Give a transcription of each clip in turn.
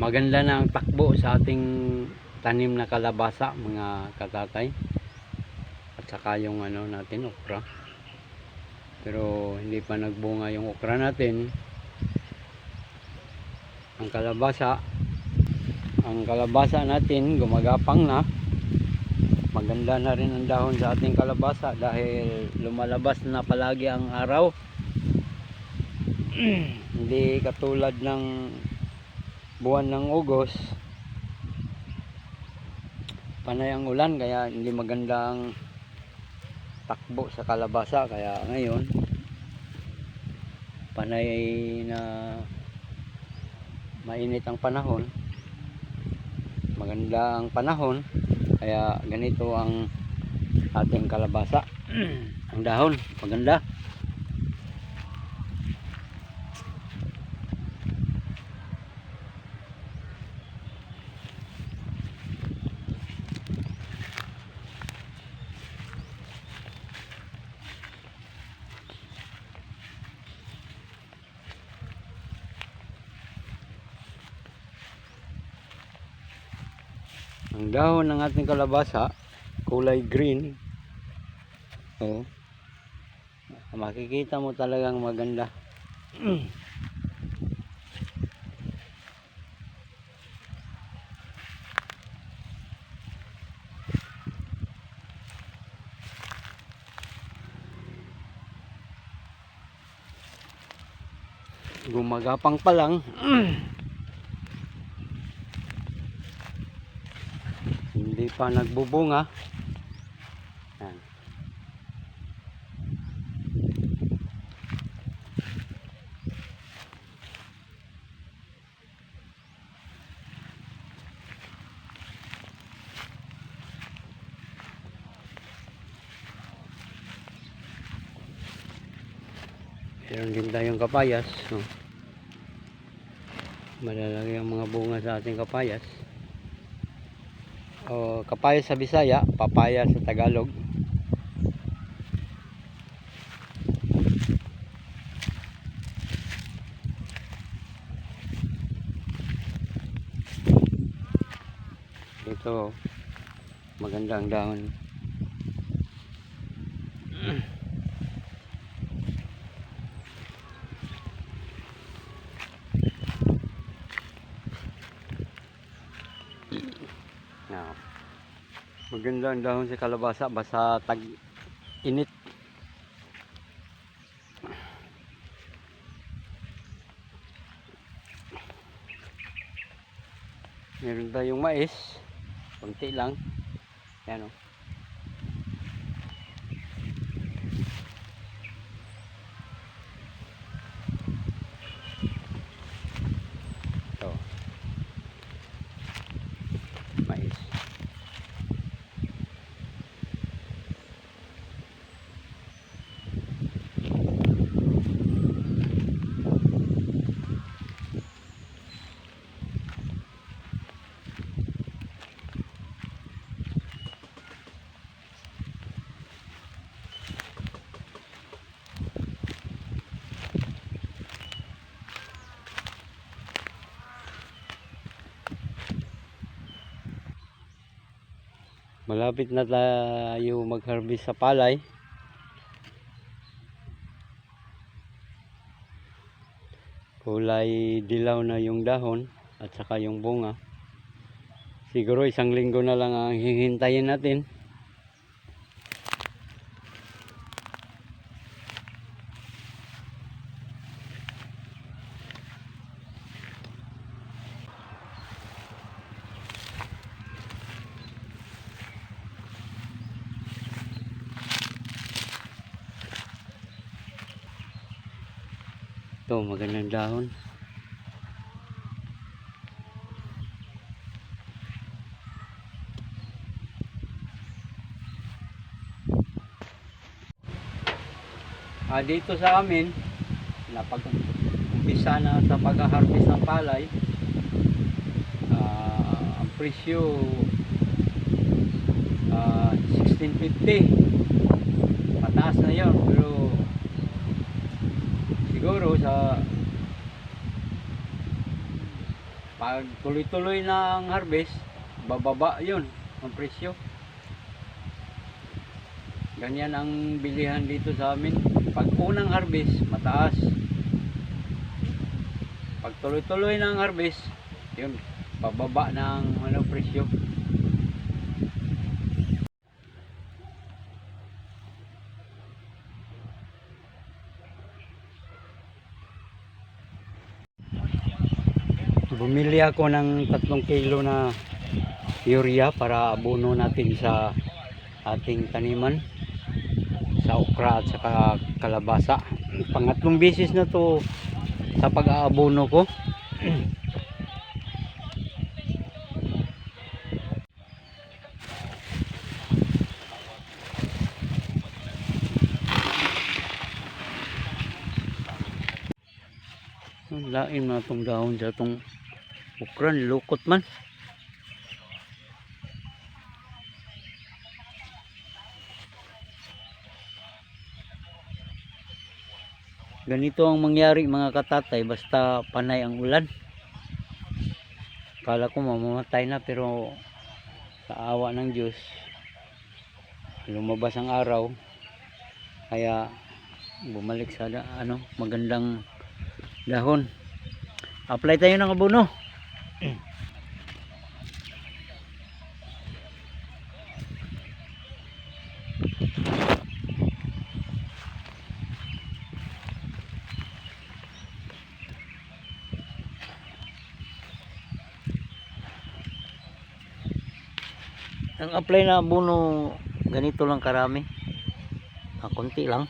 maganda na ang takbo sa ating tanim na kalabasa mga katatay. At saka yung ano natin okra. Pero hindi pa nagbunga yung okra natin. Ang kalabasa ang kalabasa natin gumagapang na. Maganda na rin ang dahon sa ating kalabasa dahil lumalabas na palagi ang araw. Hindi katulad ng buwan ng Ugos. Panay ang ulan kaya hindi maganda ang takbo sa kalabasa. Kaya ngayon panay na mainit ang panahon. Maganda ang panahon kaya ganito ang ating kalabasa. Ang dahon maganda ang dahon ng ating kalabasa kulay green. Oh. Makikita mo talagang maganda. Gumagapang pa lang pa nagbubunga Yan. Meron din tayong kapayas. No? Malalaki ang mga bunga sa ating kapayas o kapaya sa Bisaya, papaya sa Tagalog. Ito maganda ang dahon. Maganda ang dahon sa kalabasa basta tag init. Meron tayong mais. Kunti lang. Yan o. Ito. Mais. Malapit na tayo mag-harvest sa palay. Kulay dilaw na yung dahon at saka yung bunga. Siguro isang linggo na lang ang hihintayin natin. Ito, magandang dahon. Ah, dito sa amin, napag-umpisa na sa pag-harvest ng palay, ah, ang presyo ah, 1650. Mataas na yun, pero siguro sa pag tuloy-tuloy ang harvest, bababa yun ang presyo. Ganyan ang bilihan dito sa amin. Pag unang harvest, mataas. Pag tuloy-tuloy ang harvest, yun, pababa ang ano, presyo. Bumili ako ng 3 kilo na urea para abono natin sa ating taniman sa okra at saka kalabasa. Pangatlong beses na to sa pag-aabono ko. Lain na itong dahon sa itong okra, nilukot man. Ganito ang mangyari mga katatay basta panay ang ulan. Kala ko mamamatay na pero sa awa ng Diyos lumabas ang araw kaya bumalik sa ano magandang dahon. Apply tayo ng abono. Ang apply na abono ganito lang karami. Ah, konti lang.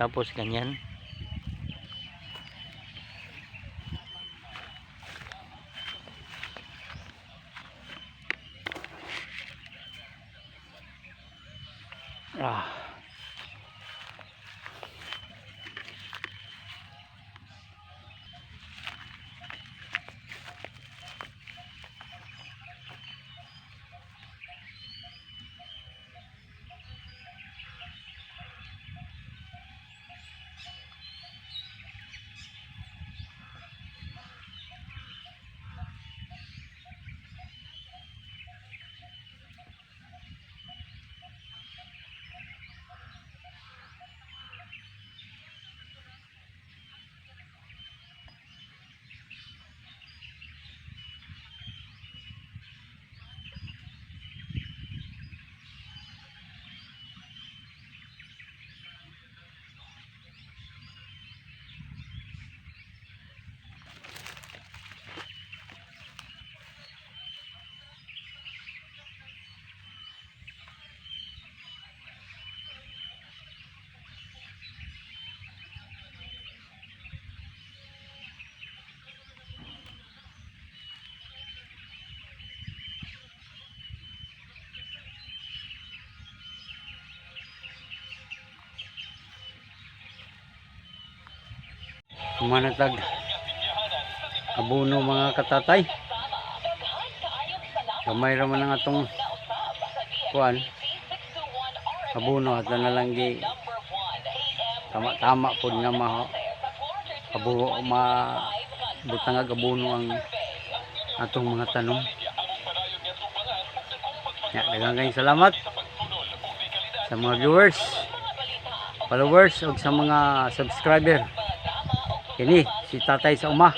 Tapos ganyan. Ah. Manatag abono mga katatay. Gamay ra man ang atong kuan. Abono at na lang gi tama-tama pud nga ma abo ma butangag abono ang atong mga tanong. Ya, daghang kayong salamat sa mga viewers, followers ug sa mga subscriber. Kini si Tatay sa Uma.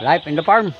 Life in the farm.